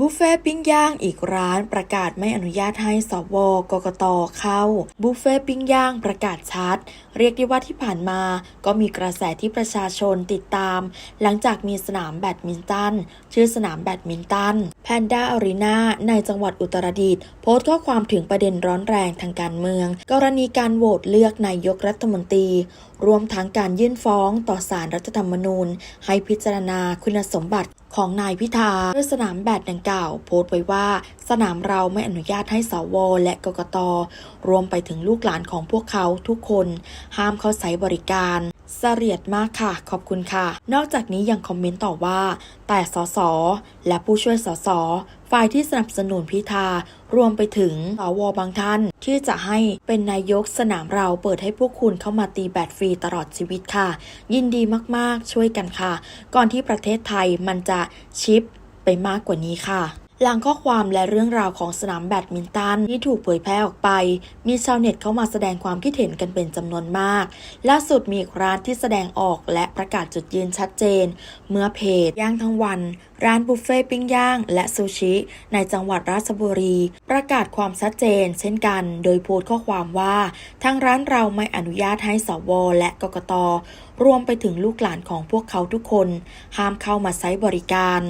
บุฟเฟ่ต์ปิ้งย่างอีกร้านประกาศไม่อนุญาตให้สวกกตเข้า บุฟเฟ่ต์ปิ้งย่างประกาศชัด เรียกได้ว่าที่ผ่านมาก็มีกระแสที่ประชาชนติดตาม หลังจากมีสนามแบดมินตัน ชื่อสนามแบดมินตันแพนด้าอารีนาในจังหวัดอุตรดิตถ์โพสต์ข้อความถึงประเด็นร้อนแรงทางการเมือง กรณีการโหวตเลือกนายกรัฐมนตรี รวมทั้งการยื่นฟ้องต่อศาลรัฐธรรมนูญ ให้พิจารณาคุณสมบัติ ของนายพิธาด้วยสนามแบดดังกล่าว โพสต์ไว้ว่า สนามเราไม่อนุญาตให้สวและกกตรวมไปถึงลูกหลานของพวกเขาทุกคน ห้ามเข้าใช้บริการ เสรียดมากค่ะ ขอบคุณค่ะ นอกจากนี้ยังคอมเมนต์ต่อว่า แต่สสและผู้ช่วยสสฝ่ายที่สนับสนุนพิธา รวมไปถึงสวบางท่าน ที่จะให้เป็นนายกสนามเราเปิดให้พวกคุณเข้ามาตีแบดฟรีตลอดชีวิตค่ะ ยินดีมากๆช่วยกันค่ะ ก่อนที่ประเทศไทยมันจะชิปไปมากกว่านี้ค่ะ หลังข้อความและเรื่องราวของสนามแบดมินตันที่ถูกเผยแพร่ออกไป มีชาวเน็ตเข้ามาแสดงความคิดเห็นกันเป็นจำนวนมาก ล่าสุดมีอีกร้านที่แสดงออกและประกาศจุดยืนชัดเจน เมื่อเพจย่างทั้งวัน ร้านบุฟเฟ่ต์ปิ้งย่าง และซูชิ ในจังหวัดราชบุรี ประกาศความชัดเจน เช่นกัน โดยโพสต์ข้อความว่าทางร้านเราไม่อนุญาตให้สวและกกตรวมไปถึงลูกหลานของพวกเขาทุกคน ห้ามเข้ามาใช้บริการ